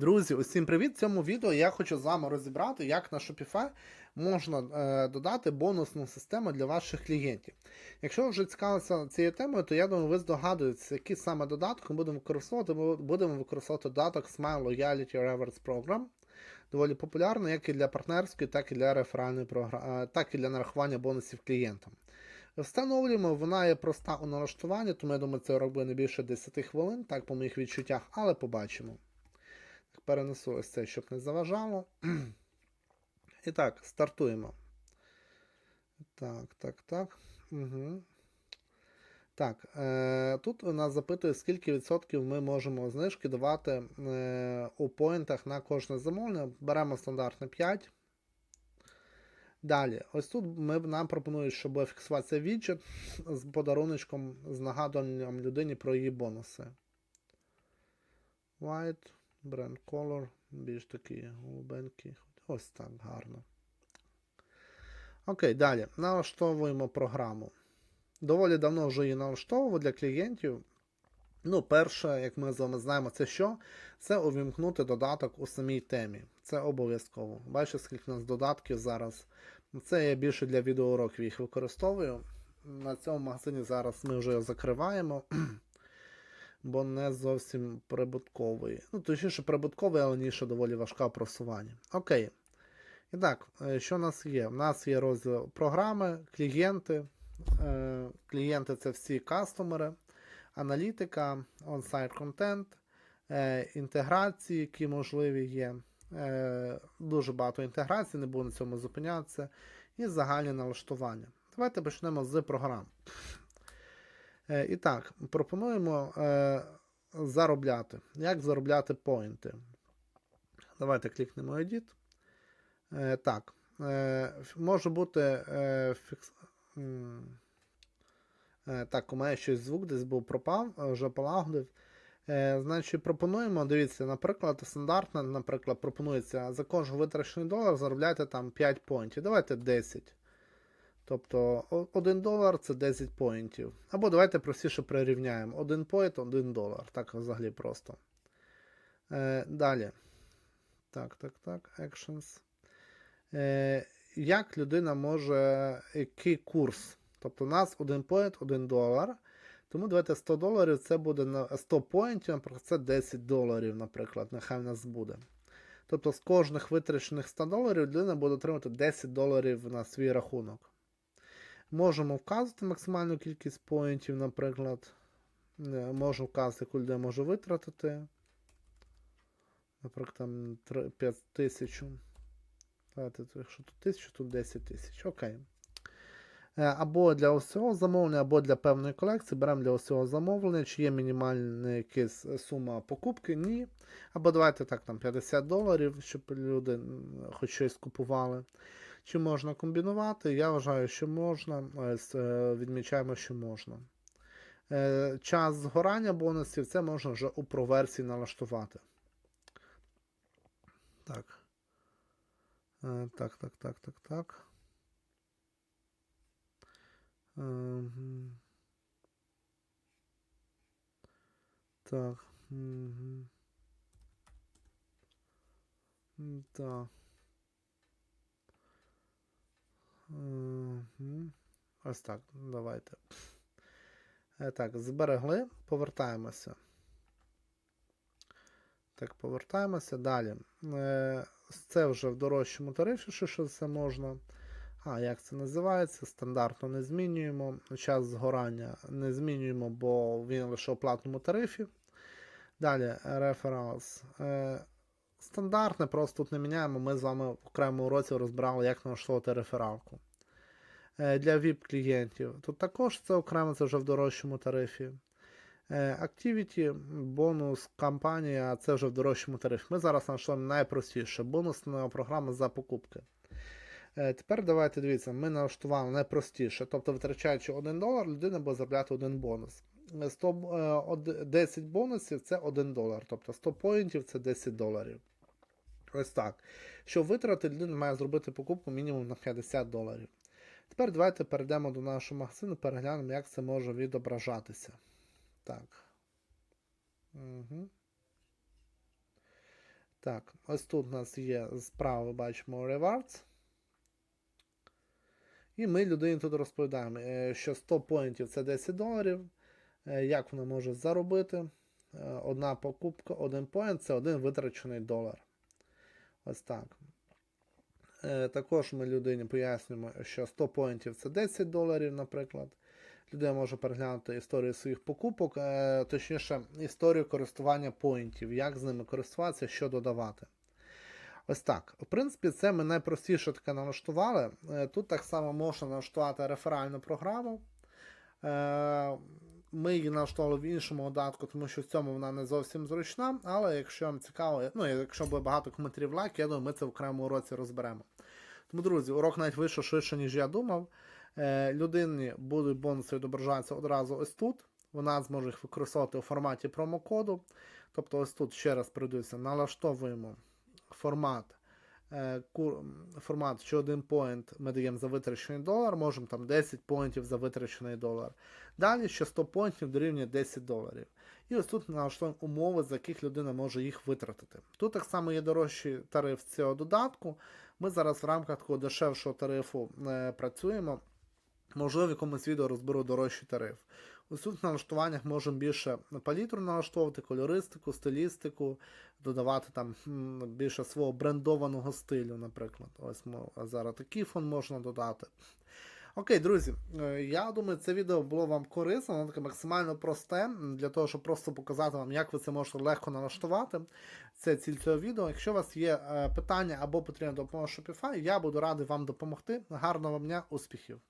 Друзі, усім привіт! В цьому відео я хочу з вами розібрати, як на Shopify можна е, додати бонусну систему для ваших клієнтів. Якщо ви вже цікавилися цією темою, то я думаю, ви здогадуєтеся, які саме додатки ми будемо використовувати. Ми будемо використовувати додаток Smile Loyalty Rewards Program. Доволі популярний як і для партнерської, так і для реферальної програми, так і для нарахування бонусів клієнтам. Встановлюємо, вона є проста у налаштуванні, тому я думаю, це робить не більше 10 хвилин, так по моїх відчуттях, але побачимо. Перенесу ось це, щоб не заважало. І так, стартуємо. Так, так, так. Угу. Так, е, тут нас запитує, скільки відсотків ми можемо знижки давати е, у поінтах на кожне замовлення. Беремо стандартне 5. Далі, ось тут ми, нам пропонують, щоб фіксуватися віджит з подаруночком, з нагадуванням людині про її бонуси. White. Brand Color, більш такі голубенькі. Ось так гарно. Окей, далі. Налаштовуємо програму. Доволі давно вже її налаштовував для клієнтів. Ну, перше, як ми з вами знаємо, це що? Це увімкнути додаток у самій темі. Це обов'язково. Бачите, скільки у нас додатків зараз. Це я більше для відеоуроків їх використовую. На цьому магазині зараз ми вже його закриваємо бо не зовсім прибутковий. Ну, точніше, прибутковий, але ніша доволі важка в просуванні. Окей. І так, е, що у нас є? У нас є розділ програми, клієнти. Е, клієнти це всі кастомери, аналітика, on-site контент, е, інтеграції, які можливі є. Дуже багато інтеграцій, не буду на цьому зупинятися. І загальні налаштування. Давайте почнемо з програм. Е, і так, пропонуємо е, заробляти. Як заробляти поінти? Давайте клікнемо Edit. Е, так, може бути фікс. Так, у мене щось звук десь був пропав, вже полагодив. Значить, пропонуємо, дивіться, наприклад, стандартно, наприклад, пропонується за кожен витрачений долар заробляти там 5 поінтів. Давайте 10. Тобто 1 долар це 10 поінтів. Або давайте простіше прирівняємо. 1 поінт, 1 долар. Так взагалі просто. Е, Далі. Так, так, так. Actions. Е, Як людина може. Який курс? Тобто у нас 1 поінт, 1 долар. Тому давайте 100 доларів це буде на 100 поінтів, це 10 доларів, наприклад, нехай в нас буде. Тобто з кожних витрачених 100 доларів людина буде отримати 10 доларів на свій рахунок. Можемо вказати максимальну кількість поінтів, наприклад. Е, можу вказати, яку людина може витратити. Наприклад, там 5 тисяч. Якщо тут 1000, тут 10 тисяч. Окей. Е, або для усього замовлення, або для певної колекції. Беремо для усього замовлення, чи є мінімальна якась сума покупки, ні. Або давайте так, там 50 доларів, щоб люди хоч щось купували. Чи можна комбінувати? Я вважаю, що можна. Е, відмічаємо, що можна. Е, час згорання бонусів це можна вже у проверсії налаштувати. Так. Е, так, так, так, так, так. Так. Так. Ось так, давайте. Е, так, зберегли, повертаємося. Так, повертаємося далі. Е, це вже в дорожчому тарифі, що, що це можна. А, як це називається? Стандартно не змінюємо. Час згорання не змінюємо, бо він лише у платному тарифі. Далі, рефералс. Стандартне, просто тут не міняємо. Ми з вами в окремому уроці розбирали, як налаштовувати рефералку. Е, для VIP-клієнтів. Тут також це окремо, це вже в дорожчому тарифі. Е, Activity, бонус, кампанія це вже в дорожчому тарифі. Ми зараз налаштуємо найпростіше. Бонусна програма за покупки. Е, тепер давайте дивіться, ми налаштували найпростіше. Тобто, витрачаючи 1 долар, людина буде заробляти 1 бонус. 100, 10 бонусів це 1 долар. Тобто 100 поінтів це 10 доларів. Ось так. Щоб витратити, людина має зробити покупку мінімум на 50 доларів. Тепер давайте перейдемо до нашого магазину, переглянемо, як це може відображатися. Так. Угу. Так, ось тут у нас є справа, бачимо Rewards. І ми людині тут розповідаємо, е, що 100 поінтів це 10 доларів. Е, Як вона може заробити? Е, Одна покупка, один поінт це один витрачений долар. Ось так. Е, Також ми людині пояснюємо, що 100 поінтів це 10 доларів, наприклад. Людина може переглянути історію своїх покупок, е, точніше, історію користування поінтів, як з ними користуватися, що додавати. Ось так. В принципі, це ми найпростіше таке налаштували. Е, Тут так само можна налаштувати реферальну програму. Ми її налаштували в іншому додатку, тому що в цьому вона не зовсім зручна. Але якщо вам цікаво, ну якщо буде багато коментарів лайк, я думаю, ми це в окремому уроці розберемо. Тому, друзі, урок навіть вийшов швидше, ніж я думав. Е, Людині будуть бонуси відображатися одразу ось тут. Вона зможе їх використовувати у форматі промокоду. Тобто, ось тут ще раз прийдуся, налаштовуємо формат. Е, Формат, що один поінт ми даємо за витрачений долар, можемо там 10 поінтів за витрачений долар. Далі ще 100 поінтів дорівнює 10 доларів. І ось тут налаштуємо умови, за яких людина може їх витратити. Тут так само є дорожчий тариф цього додатку. Ми зараз в рамках такого дешевшого тарифу е, працюємо. Можливо, в якомусь відео розберу дорожчий тариф. Тут в налаштуваннях можемо більше палітру налаштовувати, кольористику, стилістику, додавати там більше свого брендованого стилю, наприклад. Ось зараз такий фон можна додати. Окей, друзі, е, я думаю, це відео було вам корисно, воно таке максимально просте, для того, щоб просто показати вам, як ви це можете легко налаштувати. Це ціль цього відео. Якщо у вас є е, питання або потрібна допомога Shopify, я буду радий вам допомогти. Гарного вам дня, успіхів!